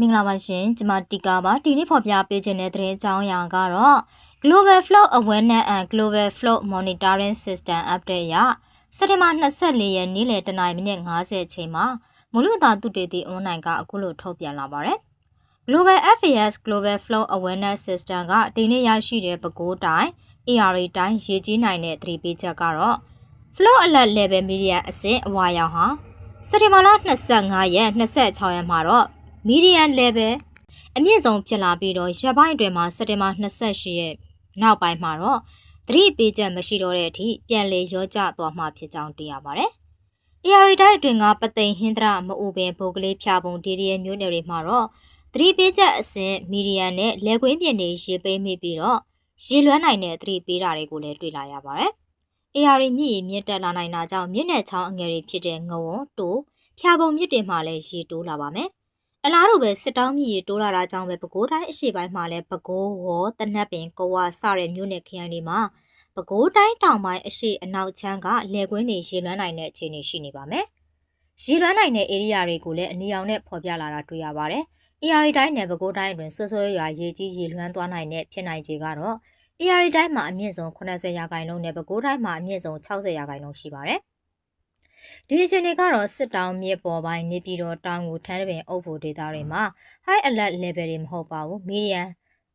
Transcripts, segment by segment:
မင်္ဂလာပါရှင်ကျွန်မတီကာပါဒီနေ့ဖော်ပြပေးခြင်းတဲ့သတင်းအကြောင်းအရာကတော့ Global Flow Awareness and Global Flow Monitoring System Update ရစက်တင်ဘာ24ရက်နေ့လယ်တနာရီမိနစ်50အချိန်မှာမူလသာသူတေတီအွန်လိုင်းကအခုလိုထုတ်ပြန်လာပါတယ်။ Global FAS Global Flow Awareness System ကဒီနေ့ရရှိတဲ့ပဲခူးတိုင်း ARA တိုင်းရေကြီးနိုင်တဲ့သတိပေးချက်ကတော့ Flow Alert Level Media အဆင့်အဝါရောင်ဟာစက်တင်ဘာလ25ရက်26ရက်မှာတော့ median level အမြင့်ဆုံးဖြစ်လာပြီးတော့ရက်ပိုင်းအတွင်းမှာစက်တင်ဘာ28ရက်နောက်ပိုင်းမှာတော့သတိပေးချက်မရှိတော့တဲ့အထိပြန်လည်ရောကျသွားမှဖြစ်ကြောင်းသိရပါတယ်။ AR တိုင်းအတွင်းကပသိမ်ဟင်္ဒရမအူပင်ဘုတ်ကလေးဖြာပုံဒီရီယမျိုးနယ်တွေမှာတော့သတိပေးချက်အဆင့် median နဲ့လက်ကွင်းပြင်တွေရေပိမိပြီးတော့ရေလွှမ်းနိုင်တဲ့သတိပေးတာတွေကိုလည်းတွေ့လာရပါတယ်။ AR မြစ်ရေမြင့်တက်လာနိုင်တာကြောင့်မြစ်နယ်ချောင်းအငယ်တွေဖြစ်တဲ့ငဝွန်တိုးဖြာပုံမြစ်တွေမှာလည်းရေတိုးလာပါမယ် အလားတူပဲစစ်တောင်းမြည်တိုးလာတာကြောင့်ပဲပဲခူးတိုင်းအရှေ့ပိုင်းမှာလည်းပဲခူးဝေါ်တနက်ပင်ကဝစတဲ့မြို့နယ်ခရိုင်တွေမှာပဲခူးတိုင်းတောင်ပိုင်းအရှေ့အနောက်ချမ်းကလယ်ကွင်းတွေရေလွှမ်းနိုင်တဲ့အခြေအနေရှိနေပါမယ်။ရေလွှမ်းနိုင်တဲ့ဧရိယာတွေကိုလည်းအနီရောင်နဲ့ဖော်ပြလာတာတွေ့ရပါတယ်။ AR တိုင်းနယ်ပဲခူးတိုင်းအတွင်းဆွဆွရွာရေကြီးရေလွှမ်းသွားနိုင်တဲ့ဖြစ်နိုင်ခြေကတော့ AR တိုင်းမှာအမြင့်ဆုံး80ရာခိုင်နှုန်းနဲ့ပဲခူးတိုင်းမှာအမြင့်ဆုံး60ရာခိုင်နှုန်းရှိပါတယ်။ ဒီအခြေအနေကတော့စစ်တောင်မြစ်ပေါ်ပိုင်းနေပြည်တော်တောင်ကိုထမ်းပင်အုပ်ဖို့ဒေသတွေမှာ high alert level တွေမဟုတ်ပါဘူး medium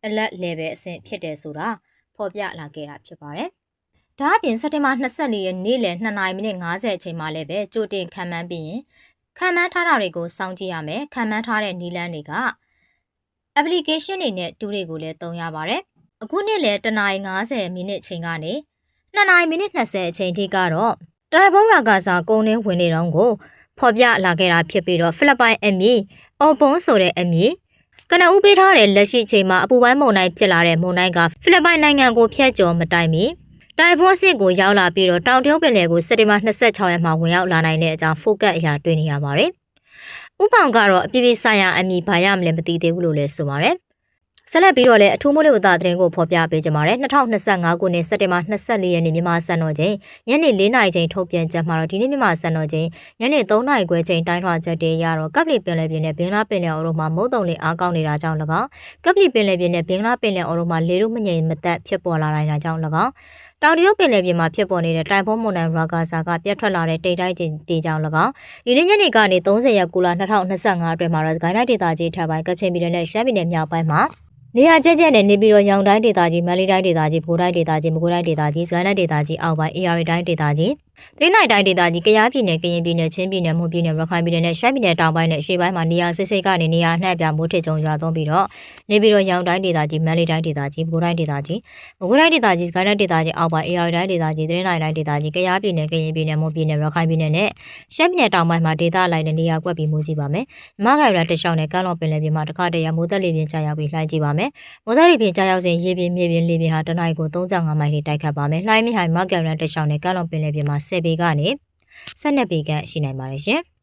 alert level အဆင့်ဖြစ်တယ်ဆိုတာဖော်ပြလာခဲ့တာဖြစ်ပါတယ်။ဒါအပြင်စက်တင်ဘာ24ရက်နေ့လယ်2နာရီမိနစ်50အချိန်မှာလည်းပဲကြိုတင်ခံမှန်းပြီးရင်ခံမှန်းထားတာတွေကိုစောင့်ကြည့်ရမယ်ခံမှန်းထားတဲ့နည်းလမ်းတွေက application တွေနဲ့တူတွေကိုလည်းသုံးရပါတယ်။အခုနေ့လယ်တနာရီ50မိနစ်အချိန်ကနေ2နာရီမိနစ်20အချိန်ထိကတော့ တိုင်ဘုံရာကစားကုန်းနှင်းဝင်နေတော့ကိုဖော်ပြလာခဲ့တာဖြစ်ပြီးတော့ဖိလစ်ပိုင်အမည်အော်ပွန်ဆိုတဲ့အမည်ကနဦးပေးထားတဲ့လက်ရှိချိန်မှာအပူပိုင်းမုန်တိုင်းဖြစ်လာတဲ့မုန်တိုင်းကဖိလစ်ပိုင်နိုင်ငံကိုဖျက်ကျော်မတိုင်မီတိုင်ဖွန်စစ်ကိုရောက်လာပြီးတော့တောင်တရုတ်ပင်လယ်ကိုစက်တင်ဘာ26ရက်မှာဝင်ရောက်လာနိုင်တဲ့အကြောင်းဖိုကတ်အရာတွေ့နေရပါတယ်။ဥပောင်ကတော့အပြည့်ပြည့်ဆိုင်ရာအမည်ဘာရမလဲမသိသေးဘူးလို့လည်းဆိုပါတယ် ဆက်လက်ပြီးတော့လည်းအထူးမိုးလေဝသသတင်းကိုဖော်ပြပေးကြပါရစေ2025ခုနှစ်စက်တင်ဘာ24ရက်နေ့မြန်မာစံတော်ချိန်ညနေ4နာရီချိန်ထုတ်ပြန်ချက်မှာတော့ဒီနေ့မြန်မာစံတော်ချိန်ညနေ3နာရီခွဲချိန်တိုင်းထွာချက်တွေရတော့ကပ်ပလီပင်လယ်ပြင်နဲ့ဘင်္ဂလားပင်လယ်အော်တို့မှာမုတ်တုံလင်းအားကောင်းနေတာကြောင့်၎င်းကပ်ပလီပင်လယ်ပြင်နဲ့ဘင်္ဂလားပင်လယ်အော်တို့မှာလေတို့မငြိမ်မသက်ဖြစ်ပေါ်လာနိုင်တာကြောင့်၎င်းတောင်တရုတ်ပင်လယ်ပြင်မှာဖြစ်ပေါ်နေတဲ့တိုင်ဖုန်းမွန်နန်ရာဂါဆာကပြတ်ထွက်လာတဲ့တိတ်တိုက်ခြင်းတေကြောင့်၎င်းဒီနေ့ညနေကနေ30ရက်ကူလာ2025အတွင်းမှာတော့ဂိုင်းတိုင်းဒေသကြီးထပ်ပိုင်းကချင်ပြည်နယ်နဲ့ရှမ်းပြည်နယ်မြောက်ပိုင်းမှာ နေရာကျကျနဲ့နေပြီးတော့ရောင်တိုင်းဒေသကြီးမန္တလေးတိုင်းဒေသကြီးဖိုးတိုင်းဒေသကြီးမကွေးတိုင်းဒေသကြီးစကိုင်းတိုင်းဒေသကြီးအောက်ပိုင်း AR တိုင်းဒေသကြီး တရနိုင်တိုင်းဒေသကြီးကယားပြည်နယ်ကရင်ပြည်နယ်ချင်းပြည်နယ်မွန်ပြည်နယ်ရခိုင်ပြည်နယ်နဲ့ရှမ်းပြည်နယ်တောင်ပိုင်းနဲ့အရှေ့ပိုင်းမှာနေရာစိတ်စိတ်ကနေနေရာအနှံ့ပြမိုးထစ်ကြုံရွာသွန်းပြီးတော့နေပြီးတော့ရောင်တိုင်းဒေသကြီးမန္တလေးတိုင်းဒေသကြီးဖိုးတိုင်းဒေသကြီးမကွေးတိုင်းဒေသကြီးစကိုင်းတိုင်းဒေသကြီးအောက်ပိုင်း AR တိုင်းဒေသကြီးတရနိုင်တိုင်းဒေသကြီးကယားပြည်နယ်ကရင်ပြည်နယ်မွန်ပြည်နယ်ရခိုင်ပြည်နယ်နဲ့ရှမ်းပြည်နယ်တောင်ပိုင်းမှာဒေသအလိုက်နဲ့နေရာကွက်ပြီးမိုးကြည့်ပါမယ်။မဂိုင်ရာတလျှောက်နဲ့ကမ်းလွန်ပင်လယ်ပြင်မှာတစ်ခါတည်းရမိုးသက်လေပြင်းကြာရောက်ပြီးလှိုင်းကြည့်ပါမယ်။မိုးသက်လေပြင်းကြာရောက်စဉ်ရေပြင်မြေပြင်လေပြင်ဟာတနအီကို35မိုင်ထိတိုက်ခတ်ပါမယ်။လှိုင်းမြဟိုင်မဂိုင်ရာတလျှောက်နဲ့ကမ်းလွန်ပင်လယ်ပြင်မှာ10ပေကနေ12ပေခန့်ရှိနိုင်ပါတယ်ရှင်။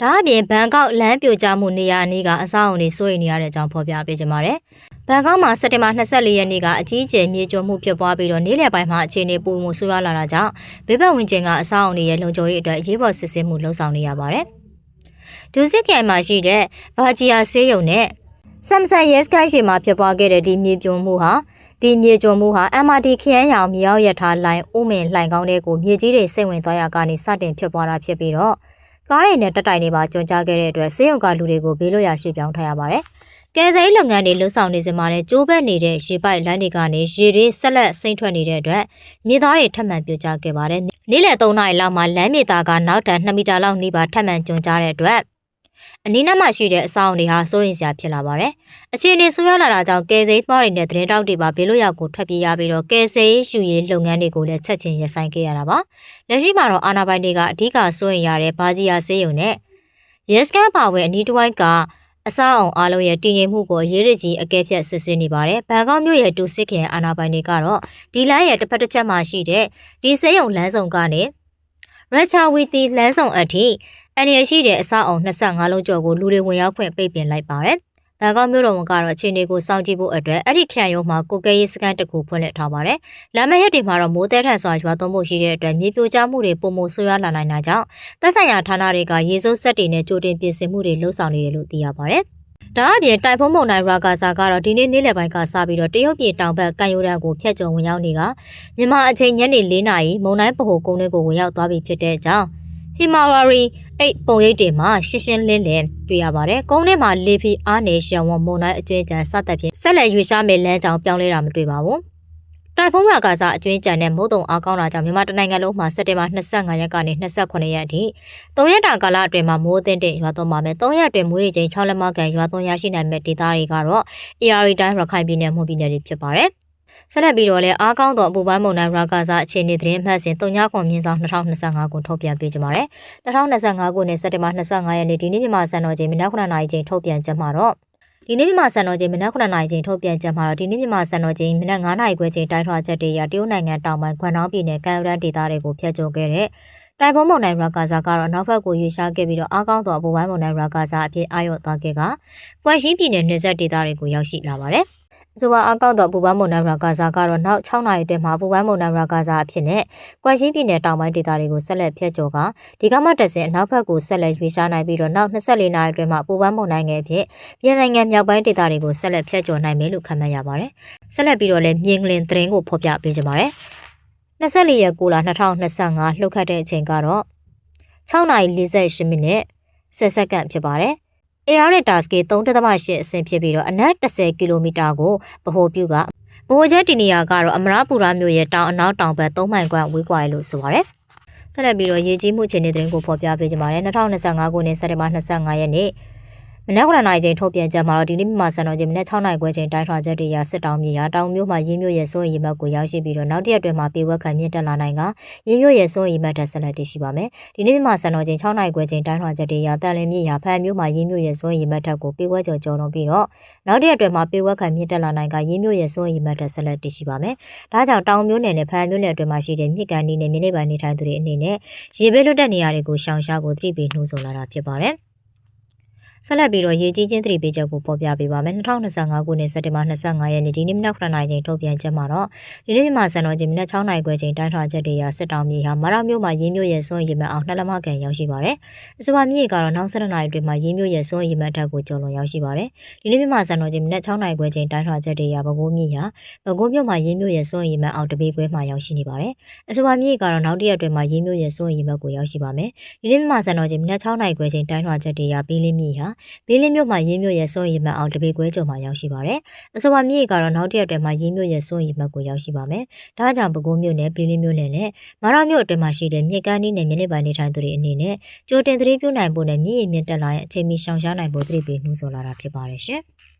ဒါအပြင်ဘန်ကောက်လမ်းပြိုကျမှုနေရာအနည်းကအဆောက်အုံတွေစိုးရိမ်နေရတဲ့အကြောင်းဖော်ပြပေးကြပါမယ်။ဘန်ကောက်မှာစက်တင်ဘာ24ရက်နေ့ကအကြီးအကျယ်မြေကျွမှုဖြစ်ပွားပြီးတော့နေ့လယ်ပိုင်းမှာအခြေအနေပုံမှုဆိုးရွားလာတာကြောင့်ဘေးပတ်ဝန်းကျင်ကအဆောက်အုံတွေရဲ့လုံခြုံရေးအတွက်အရေးပေါ်စစ်ဆေးမှုလှုံ့ဆော်နေရပါတယ်။ဒူစစ်ခိုင်မှာရှိတဲ့ဘာဂျီယာဆေးရုံနဲ့ဆမ်ဆန်ရဲစကိုင်းရှိမှာဖြစ်ပွားခဲ့တဲ့ဒီမြေကျွမှုဟာ ဒီမြေကြုံမှုဟာ MRT ခရမ်းရောင်မြေရောက်ရထားလိုင်းဥမင်လှိုင်ကောင်းတဲ့ကိုမြေကြီးတွေစိတ်ဝင်သွားရကနေစတင်ဖြစ်ပွားတာဖြစ်ပြီးတော့ကားတွေနဲ့တက်တိုင်တွေပါကြုံကြားခဲ့တဲ့အတွက်စေယုံကလူတွေကိုဘေးလွတ်ရာရွှေ့ပြောင်းထားရပါတယ်။ကယ်ဆယ်ရေးလုပ်ငန်းတွေလှုပ်ဆောင်နေစမှာလည်းကျိုးဘက်နေတဲ့ရေပိုက်လမ်းတွေကနေရေတွေဆက်လက်စိမ့်ထွက်နေတဲ့အတွက်မြေသားတွေထပ်မံပြိုကျခဲ့ပါတယ်။နေ့လယ်3နာရီလောက်မှာလမ်းမြေသားကနောက်တန်2မီတာလောက်နှိပါထပ်မံကျုံကြားတဲ့အတွက် အနီးနားမှာရှိတဲ့အဆောင်တွေဟာစိုးရိမ်စရာဖြစ်လာပါတယ်။အခြေအနေဆိုးရွားလာတာကြောင့်ကယ်ဆယ်ရေးသမားတွေနဲ့သတင်းတောက်တွေပါဘေးလွတ်ရာကိုထွက်ပြေးရပြီးတော့ကယ်ဆယ်ရေးရှူရေးလုပ်ငန်းတွေကိုလည်းချက်ချင်းရပ်ဆိုင်းခဲ့ရတာပါ။လက်ရှိမှာတော့အာဏာပိုင်တွေကအဓိကစိုးရိမ်ရတဲ့ဘာဂျီယာဆေးရုံနဲ့ရဲစခန်းပါဝဲအနီးတစ်ဝိုက်ကအဆောက်အုံအလုံးရဲ့တည်ငြိမ်မှုကိုရေးရကြီးအကဲဖြတ်စစ်ဆေးနေပါတယ်။ဘန်ကောက်မြို့ရဲ့တူစစ်ခင်အာဏာပိုင်တွေကတော့ဒီလမ်းရဲ့တစ်ဖက်တစ်ချက်မှာရှိတဲ့ဒီဆေးရုံလမ်းဆောင်ကနေရချာဝီတီလမ်းဆောင်အထိ အန်ရရှိတဲ့အဆောက်အုံ25လုံးကျော်ကိုလူတွေဝင်ရောက်ခွင့်ပိတ်ပင်လိုက်ပါတယ်။ဘန်ကောက်မြို့တော်ဝန်ကတော့အခြေအနေကိုစောင့်ကြည့်ဖို့အတွက်အဲ့ဒီခရိုင်ရုံးမှာကိုကဲရေးစကန်တစ်ခုဖွင့်လှစ်ထားပါတယ်။လာမယ့်ရက်တွေမှာတော့မိုးတဲထန်စွာရွာသွန်းဖို့ရှိတဲ့အတွက်မြေပြိုကျမှုတွေပုံမှုဆွေးရလာနိုင်တာကြောင့်သက်ဆိုင်ရာဌာနတွေကရေစိုးဆက်တွေနဲ့ကြိုတင်ပြင်ဆင်မှုတွေလှုပ်ဆောင်နေတယ်လို့သိရပါတယ်။ဒါအပြင်တိုင်ဖုန်းမုန်တိုင်းရာဂါဇာကတော့ဒီနေ့နေ့လယ်ပိုင်းကစပြီးတော့တရုတ်ပြည်တောင်ဘက်ကန်ယိုဒန်ကိုဖျက်ကျော်ဝင်ရောက်နေကမြန်မာအချိန်ညနေ၄နာရီမုန်တိုင်းဗဟိုကုန်းလေးကိုဝင်ရောက်သွားပြီဖြစ်တဲ့အကြောင်း ဟီမာဝါရီအိတ်ပုံရိပ်တွေမှာရှင်းရှင်းလင်းလင်းတွေ့ရပါတယ်။ကုန်းထဲမှာလေဖီအားနေရှံဝန်မုန်တိုင်းအကျွေးကြံစသက်ဖြင့်ဆက်လက်ရွေရှားမဲ့လမ်းကြောင်းပြောင်းလဲတာမတွေ့ပါဘူး။တိုင်ဖုန်းရာဂါဇာအကျွေးကြံတဲ့မုတ်တုံအားကောင်းတာကြောင့်မြန်မာတနိုင်ငံလုံးမှာစက်တင်ဘာ25ရက်ကနေ28ရက်အထိ၃ရက်တာကာလအတွင်းမှာမိုးအသင့်တဲ့ရွာသွန်းပါမယ်။၃ရက်အတွင်းမိုးရေချိန်6လက်မကန်ရွာသွန်းရရှိနိုင်မဲ့ဒေသတွေကတော့ AR တိုင်းရခိုင်ပြည်နယ်မှုပြည်နယ်တွေဖြစ်ပါတယ်။ ဆက်လက်ပြီးတော့လည်းအားကောင်းသောအပူပိုင်းမုန်တိုင်းရာဂါဇာအခြေအနေသတင်းမှတ်စဉ်3ညခွန်မြင်းဆောင်2025ကိုထုတ်ပြန်ပေးကြပါမယ်။2025ခုနှစ်စက်တင်ဘာ25ရက်နေ့ဒီနေ့မြန်မာစံတော်ချိန်မနက်9:00နာရီချိန်ထုတ်ပြန်ချက်မှာတော့ဒီနေ့မြန်မာစံတော်ချိန်မနက်9:00နာရီချိန်ထုတ်ပြန်ချက်မှာတော့ဒီနေ့မြန်မာစံတော်ချိန်မနက်9:00နာရီခွဲချိန်တိုင်းထွာချက်တွေရတရုတ်နိုင်ငံတောင်ပိုင်းခွမ်နောင်းပြည်နယ်ကံရန်ဒေသတွေကိုဖျက်ချော်ခဲ့တဲ့တိုင်ဖုံမုန်တိုင်းရာဂါဇာကတော့နောက်ဘက်ကိုရွေ့ရှားခဲ့ပြီးတော့အားကောင်းသောအပူပိုင်းမုန်တိုင်းရာဂါဇာအဖြစ်အာရုံသွားခဲ့ကကွမ်ရှင်းပြည်နယ်နယ်စပ်ဒေသတွေကိုရောက်ရှိလာပါတယ်။အ ဆိုပါအကောက်တော့ပူပန်းမုန်တိုင်းရာဂါဇာကတော့နောက်6နာရီအတွင်းမှာပူပန်းမုန်တိုင်းရာဂါဇာအဖြစ်နဲ့ကွမ်ရှင်းပြည်နယ်တောင်ပိုင်းဒေသတွေကိုဆက်လက်ဖျက်ကျော်ကဒီကမှတက်စင်အနောက်ဘက်ကိုဆက်လက်ရွေးရှားနိုင်ပြီးတော့နောက်24နာရီအတွင်းမှာပူပန်းမုန်တိုင်းငယ်ဖြစ်ပြည်နိုင်ငံမြောက်ပိုင်းဒေသတွေကိုဆက်လက်ဖျက်ကျော်နိုင်မယ်လို့ခန့်မှန်းရပါတယ်။ဆက်လက်ပြီးတော့လည်းမြင်းကလင်သတင်းကိုဖော်ပြပေးကြပါမယ်။24ရက်6လ2025လှုပ်ခတ်တဲ့အချိန်ကတော့6:48မိနစ်ဆက်စက္ကန့်ဖြစ်ပါတယ်။ AR ရဲ့ task 3.8အဆင့်ဖြစ်ပြီးတော့အနက်10ကီလိုမီတာကိုဗဟိုပြုကဗဟိုချက်တီနီယာကတော့အမရပူရာမြို့ရဲ့တောင်အနောက်တောင်ဘက်3မိုင်ခွဲဝေးကွာတယ်လို့ဆိုပါတယ်။ဆက်လက်ပြီးတော့ရေကြီးမှုခြေနေသတင်းကိုဖော်ပြပေးကြပါမယ်။2025ခုနှစ်စက်တင်ဘာ25ရက်နေ့ မနက်9:00နာရီချိန်ထုတ်ပြန်ချက်မှာတော့ဒီနေ့မြန်မာစံတော်ချိန်မနက်6:00နာရီခွဲချိန်တိုင်းထွာချက်တွေရစစ်တောင်းမြေရတောင်မြို့မှာရင်းမြို့ရဲ့စိုးရိမ်မှတ်ကိုရောက်ရှိပြီးတော့နောက်တရက်တွင်မှာပြေဝက်ခံမြင့်တက်လာနိုင်ကရင်းမြို့ရဲ့စိုးရိမ်မှတ်တက်ဆက်လက်တည်ရှိပါမယ်။ဒီနေ့မြန်မာစံတော်ချိန်6:00နာရီခွဲချိန်တိုင်းထွာချက်တွေရတန်လင်းမြေရဖန်မြို့မှာရင်းမြို့ရဲ့စိုးရိမ်မှတ်တက်ကိုပြေဝက်ကျော်ကျော်လွန်ပြီးတော့နောက်တရက်တွင်မှာပြေဝက်ခံမြင့်တက်လာနိုင်ကရင်းမြို့ရဲ့စိုးရိမ်မှတ်တက်ဆက်လက်တည်ရှိပါမယ်။ဒါကြောင့်တောင်မြို့နယ်နဲ့ဖန်မြို့နယ်အတွင်းမှာရှိတဲ့မြစ်ကန်ဒီနယ်မြေနေပိုင်းနေထိုင်သူတွေအနေနဲ့ရေဘေးလွတ်တဲ့နေရာတွေကိုရှောင်ရှားဖို့သတိပေးနှိုးဆော်လာတာဖြစ်ပါတယ်။ ဆက်လက်ပြီးတော့ရေကြီးချင်းသတိပေးချက်ကိုပေါ်ပြပေးပါမယ်2025ခုနှစ်စက်တင်ဘာ25ရက်နေ့ဒီနေ့မနက်9:00နာရီချိန်ထုတ်ပြန်ချက်မှာတော့ဒီနေ့မြန်မာစံတော်ချိန်မနက်6:00နာရီခွဲချိန်တိုင်းထွာချက်တွေရစစ်တောင်မြေဟာမာရမြို့မှာရင်းမြို့ရဲ့စွန့်ရည်မှအောင်နှစ်လက်မကန်ရောက်ရှိပါတယ်အဆိုပါမြေကတော့နောက်7နာရီအတွင်းမှာရင်းမြို့ရဲ့စွန့်ရည်မှထက်ကိုကျော်လွန်ရောက်ရှိပါတယ်ဒီနေ့မြန်မာစံတော်ချိန်မနက်6:00နာရီခွဲချိန်တိုင်းထွာချက်တွေရပဲခူးမြေဟာပဲခူးမြို့မှာရင်းမြို့ရဲ့စွန့်ရည်မှအောင်တပေခွဲမှာရောက်ရှိနေပါတယ်အဆိုပါမြေကတော့နောက်တစ်ရက်အတွင်းမှာရင်းမြို့ရဲ့စွန့်ရည်မှကိုရောက်ရှိပါမယ်ဒီနေ့မြန်မာစံတော်ချိန်မနက်6:00နာရီခွဲချိန်တိုင်းထွာချက်တွေရပေးလင်းမြေဟာဘေးလင်းမြို့မှာရင်းမြို့ရဲ့စိုးရိမ်မှတ်အောင်တပေခွဲကျော်မှာရောက်ရှိပါတယ်။အဆိုပါမြေကတော့နောက်တစ်ရက်တည်းမှာရင်းမြို့ရဲ့စိုးရိမ်မှတ်ကိုရောက်ရှိပါမယ်။ဒါကြောင့်ပဲခူးမြို့နယ်ဘေးလင်းမြို့နယ်နဲ့မာရမြို့အတွင်းမှာရှိတဲ့မြေကမ်းနီးနယ်မြေနေပိုင်းနေထိုင်သူတွေအနေနဲ့ကြိုတင်သတိပြုနိုင်ဖို့နဲ့မြေရည်မြင့်တက်လာရဲ့အချိန်မီရှောင်ရှားနိုင်ဖို့သတိပေးနှိုးဆော်လာတာဖြစ်ပါတယ်ရှင်။